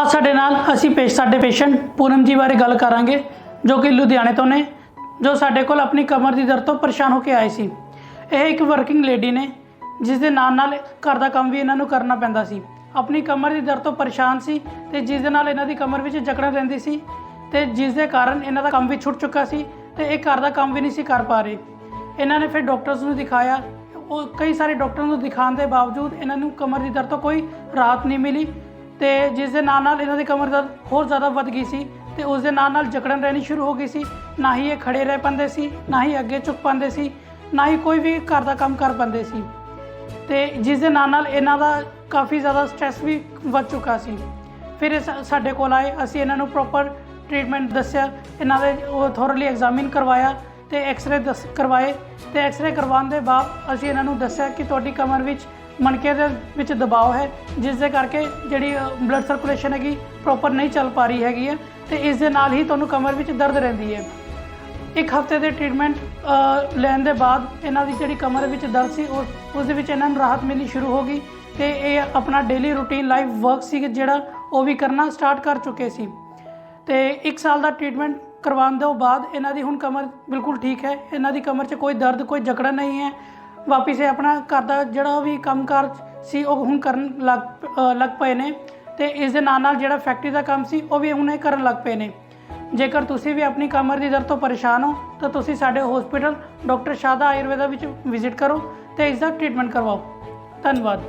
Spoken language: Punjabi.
ਅੱਜ ਸਾਡੇ ਨਾਲ ਅਸੀਂ ਪੇਸ਼ ਸਾਡੇ ਪੇਸ਼ੈਂਟ ਪੂਨਮ ਜੀ ਬਾਰੇ ਗੱਲ ਕਰਾਂਗੇ, ਜੋ ਕਿ ਲੁਧਿਆਣੇ ਤੋਂ ਨੇ, ਜੋ ਸਾਡੇ ਕੋਲ ਆਪਣੀ ਕਮਰ ਦੀ ਦਰਦ ਤੋਂ ਪਰੇਸ਼ਾਨ ਹੋ ਕੇ ਆਏ ਸੀ। ਇਹ ਇੱਕ ਵਰਕਿੰਗ ਲੇਡੀ ਨੇ, ਜਿਸ ਦੇ ਨਾਲ ਨਾਲ ਘਰ ਦਾ ਕੰਮ ਵੀ ਇਹਨਾਂ ਨੂੰ ਕਰਨਾ ਪੈਂਦਾ ਸੀ। ਆਪਣੀ ਕਮਰ ਦੀ ਦਰਦ ਤੋਂ ਪਰੇਸ਼ਾਨ ਸੀ ਤੇ ਜਿਸ ਦੇ ਨਾਲ ਇਹਨਾਂ ਦੀ ਕਮਰ ਵਿੱਚ ਜਕੜਨ ਰਹਿੰਦੀ ਸੀ ਤੇ ਜਿਸ ਦੇ ਕਾਰਨ ਇਹਨਾਂ ਦਾ ਕੰਮ ਵੀ ਛੁੱਟ ਚੁੱਕਾ ਸੀ ਤੇ ਇਹ ਘਰ ਦਾ ਕੰਮ ਵੀ ਨਹੀਂ ਸੀ ਕਰ ਪਾ ਰਹੇ। ਇਹਨਾਂ ਨੇ ਫਿਰ ਡਾਕਟਰਸ ਨੂੰ ਦਿਖਾਇਆ। ਉਹ ਕਈ ਸਾਰੇ ਡਾਕਟਰਾਂ ਨੂੰ ਦਿਖਾਉਣ ਦੇ ਬਾਵਜੂਦ ਇਹਨਾਂ ਨੂੰ ਕਮਰ ਦੀ ਦਰਦ ਤੋਂ ਕੋਈ ਰਾਹਤ ਨਹੀਂ ਮਿਲੀ। ਤੇ ਜਿਸ ਦੇ ਨਾਲ ਨਾਲ ਇਹਨਾਂ ਦੀ ਕਮਰ ਦਰਦ ਹੋਰ ਜ਼ਿਆਦਾ ਵੱਧ ਗਈ ਸੀ ਤੇ ਉਸ ਦੇ ਨਾਲ ਨਾਲ ਜਕੜਨ ਰਹਿਣੀ ਸ਼ੁਰੂ ਹੋ ਗਈ ਸੀ। ਨਾ ਹੀ ਇਹ ਖੜੇ ਰਹਿ ਪੰਦੇ ਸੀ, ਨਾ ਹੀ ਅੱਗੇ ਝੁਕ ਪੰਦੇ ਸੀ, ਨਾ ਹੀ ਕੋਈ ਵੀ ਘਰ ਦਾ ਕੰਮ ਕਰ ਪੰਦੇ ਸੀ। ਤੇ ਜਿਸ ਦੇ ਨਾਲ ਨਾਲ ਇਹਨਾਂ ਦਾ ਕਾਫੀ ਜ਼ਿਆਦਾ ਸਟ੍ਰੈਸ ਵੀ ਵੱਧ ਚੁੱਕਾ ਸੀ। ਫਿਰ ਇਹ ਸਾ- ਸਾਡੇ ਕੋਲ ਆਏ, ਅਸੀਂ ਇਹਨਾਂ ਨੂੰ ਪ੍ਰੋਪਰ ਟ੍ਰੀਟਮੈਂਟ ਦੱਸਿਆ, ਇਹਨਾਂ ਦੇ ਉਹ ਥੋਰਲੀ ਐਗਜ਼ਾਮਿਨ ਕਰਵਾਇਆ ਤੇ ਐਕਸ-ਰੇ ਦੱਸ, ਕਰਵਾਏ ਤੇ ਐਕਸ-ਰੇ ਕਰਵਾਉਣ ਦੇ ਬਾਅਦ ਅਸੀਂ ਇਹਨਾਂ ਨੂੰ ਦੱਸਿਆ ਕਿ ਤੁਹਾਡੀ ਕਮਰ ਵਿੱਚ ਮਣਕੇ ਦੇ ਵਿੱਚ ਦਬਾਅ ਹੈ, ਜਿਸ ਦੇ ਕਰਕੇ ਜਿਹੜੀ ਬਲੱਡ ਸਰਕੂਲੇਸ਼ਨ ਹੈਗੀ ਪ੍ਰੋਪਰ ਨਹੀਂ ਚੱਲ ਪਾ ਰਹੀ ਹੈਗੀ ਹੈ ਤੇ ਇਸ ਦੇ ਨਾਲ ਹੀ ਤੁਹਾਨੂੰ ਕਮਰ ਵਿੱਚ ਦਰਦ ਰਹਿੰਦੀ ਹੈ। ਇੱਕ ਹਫ਼ਤੇ ਦੇ ਟ੍ਰੀਟਮੈਂਟ ਲੈਣ ਦੇ ਬਾਅਦ ਇਹਨਾਂ ਦੀ ਜਿਹੜੀ ਕਮਰ ਵਿੱਚ ਦਰਦ ਸੀ ਉਸ ਦੇ ਵਿੱਚ ਇਹਨਾਂ ਨੂੰ ਰਾਹਤ ਮਿਲਣੀ ਸ਼ੁਰੂ ਹੋ ਗਈ ਤੇ ਇਹ ਆਪਣਾ ਡੇਲੀ ਰੂਟੀਨ ਲਾਈਫ ਵਰਕ ਸੀ ਜਿਹੜਾ ਉਹ ਵੀ ਕਰਨਾ ਸਟਾਰਟ ਕਰ ਚੁੱਕੇ ਸੀ। ਤੇ 1 ਸਾਲ ਦਾ ਟ੍ਰੀਟਮੈਂਟ ਕਰਵਾਉਣ ਤੋਂ ਬਾਅਦ ਇਹਨਾਂ ਦੀ ਹੁਣ ਕਮਰ ਬਿਲਕੁਲ ਠੀਕ ਹੈ, ਇਹਨਾਂ ਦੀ ਕਮਰ 'ਚ ਕੋਈ ਦਰਦ, ਕੋਈ ਜਕੜਾ ਨਹੀਂ ਹੈ ਵਾਪਿਸ ਇਹ ਆਪਣਾ ਘਰ ਦਾ ਜਿਹੜਾ ਵੀ ਕੰਮਕਾਰ ਸੀ ਉਹ ਹੁਣ ਕਰਨ ਲੱਗ ਅ, ਲੱਗ ਪਏ ਨੇ ਤੇ ਇਸ ਦੇ ਨਾਲ ਨਾਲ ਜਿਹੜਾ ਫੈਕਟਰੀ ਦਾ ਕੰਮ ਸੀ ਉਹ ਵੀ ਹੁਣ ਇਹ ਕਰਨ ਲੱਗ ਪਏ ਨੇ। ਜੇਕਰ ਤੁਸੀਂ ਵੀ ਆਪਣੀ ਕਮਰ ਦੀ ਦਰਦ ਤੋਂ ਪਰੇਸ਼ਾਨ ਹੋ ਤਾਂ ਤੁਸੀਂ ਸਾਡੇ ਹਸਪੀਟਲ ਡਾਕਟਰ ਸ਼ਾਦਾ ਆਯੁਰਵੇਦਾ ਵਿੱਚ ਵਿਜ਼ਿਟ ਕਰੋ ਤੇ ਇਸ ਦਾ ਟ੍ਰੀਟਮੈਂਟ ਕਰਵਾਓ। ਧੰਨਵਾਦ।